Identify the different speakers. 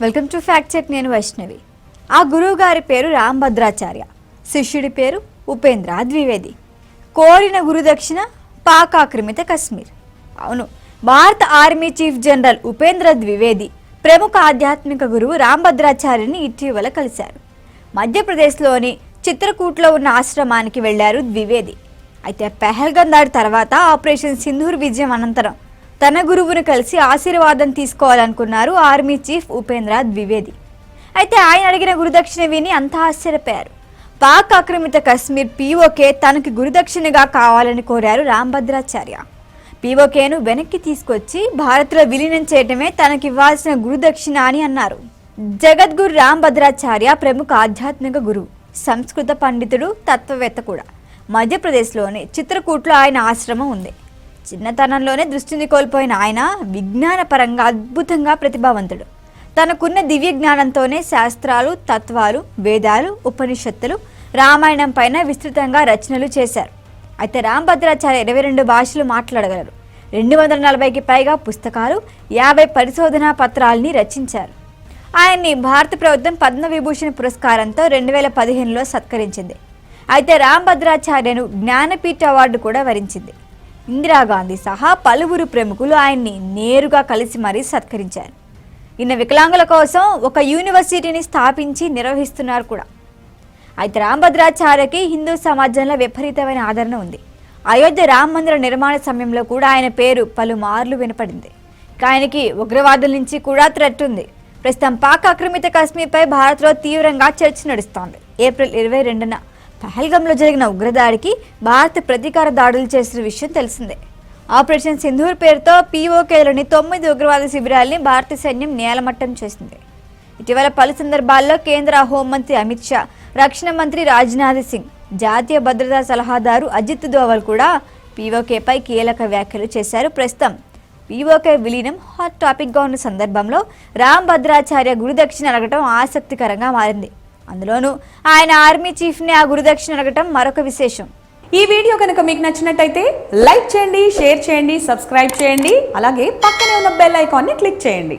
Speaker 1: Welcome to fact check నేను వైష్ణవి. ఆ గురువు గారి పేరు రామభద్రాచార్య శిష్యుడి పేరు ఉపేంద్ర ద్వివేది. కోరిన గురుదక్షిణ పాక్ ఆక్రమిత కశ్మీర్. అవును భారత army chief general Upendra Dwivedi ప్రముఖ ఆధ్యాత్మిక గురువు రామభద్రాచార్యని ఇటీవల కలిశారు. మధ్యప్రదేశ్లోని చిత్రకూట్లో ఉన్న ఆశ్రమానికి వెళ్ళారు ద్వివేది. అయితే పెహల్గం దాడి తర్వాత ఆపరేషన్ సింధూర్ విజయం అనంతరం తన గురువును కలిసి ఆశీర్వాదం తీసుకోవాలనుకున్నారు ఆర్మీ చీఫ్ ఉపేంద్ర ద్వివేది. అయితే ఆయన అడిగిన గురుదక్షిణ విని అంతా ఆశ్చర్యపోయారు. పాక్ ఆక్రమిత కశ్మీర్ పీఓకే తనకి గురుదక్షిణగా కావాలని కోరారు రాంభద్రాచార్య. పీఓకేను వెనక్కి తీసుకొచ్చి భారత్లో విలీనం చేయటమే తనకివ్వాల్సిన గురుదక్షిణ అని అన్నారు. జగద్గురు రాంభద్రాచార్య ప్రముఖ ఆధ్యాత్మిక గురువు సంస్కృత పండితుడు తత్వవేత్త కూడా. మధ్యప్రదేశ్లోని చిత్రకూట్లో ఆయన ఆశ్రమం ఉంది. చిన్నతనంలోనే దృష్టిని కోల్పోయిన ఆయన విజ్ఞానపరంగా అద్భుతంగా ప్రతిభావంతుడు. తనకున్న దివ్య జ్ఞానంతోనే శాస్త్రాలు తత్వాలు వేదాలు ఉపనిషత్తులు రామాయణం పైన విస్తృతంగా రచనలు చేశారు. అయితే రామభద్రాచార్య ఇరవై రెండు భాషలు మాట్లాడగలరు. రెండు వందల నలభైకి పైగా పుస్తకాలు యాభై పరిశోధనా పత్రాల్ని రచించారు. ఆయన్ని భారత ప్రభుత్వం పద్మవిభూషణ్ పురస్కారంతో రెండు వేల పదిహేనులో సత్కరించింది. అయితే రామభద్రాచార్యను జ్ఞానపీఠ అవార్డు కూడా వరించింది. ఇందిరాగాంధీ సహా పలువురు ప్రముఖులు ఆయన్ని నేరుగా కలిసి మరీ సత్కరించారు. ఈయన వికలాంగుల కోసం ఒక యూనివర్సిటీని స్థాపించి నిర్వహిస్తున్నారు కూడా. అయితే రామభద్రాచార్యకి హిందూ సమాజంలో విపరీతమైన ఆదరణ ఉంది. అయోధ్య రామ మందిర నిర్మాణ సమయంలో కూడా ఆయన పేరు పలుమార్లు వినపడింది. ఆయనకి ఉగ్రవాదుల నుంచి కూడా థ్రెట్ ఉంది. ప్రస్తుతం పాక్ ఆక్రమిత కశ్మీర్పై భారత్లో తీవ్రంగా చర్చ నడుస్తోంది. ఏప్రిల్ ఇరవై రెండున పహల్గంలో జరిగిన ఉగ్రదాడికి భారత్ ప్రతీకార దాడులు చేసిన విషయం తెలిసిందే. ఆపరేషన్ సింధూర్ పేరుతో పీఓకేలోని తొమ్మిది ఉగ్రవాద శిబిరాల్ని భారత సైన్యం నేలమట్టం చేసింది. ఇటీవల పలు సందర్భాల్లో కేంద్ర హోంమంత్రి అమిత్ షా రక్షణ మంత్రి రాజ్నాథ్ సింగ్ జాతీయ భద్రతా సలహాదారు అజిత్ దోవల్ కూడా పీఓకేపై కీలక వ్యాఖ్యలు చేశారు. ప్రస్తుతం పీఓకే విలీనం హాట్ టాపిక్గా ఉన్న సందర్భంలో రామ్ భద్రాచార్య గురుదక్షిణ అడగటం ఆసక్తికరంగా మారింది. అందులోనూ ఆయన ఆర్మీ చీఫ్ని ఆ గురుదక్షిణ అడగటం మరొక విశేషం.
Speaker 2: ఈ వీడియో కనుక మీకు నచ్చినట్టయితే లైక్ చేయండి షేర్ చేయండి సబ్స్క్రైబ్ చేయండి అలాగే పక్కనే ఉన్న బెల్ ఐకాన్ని క్లిక్ చేయండి.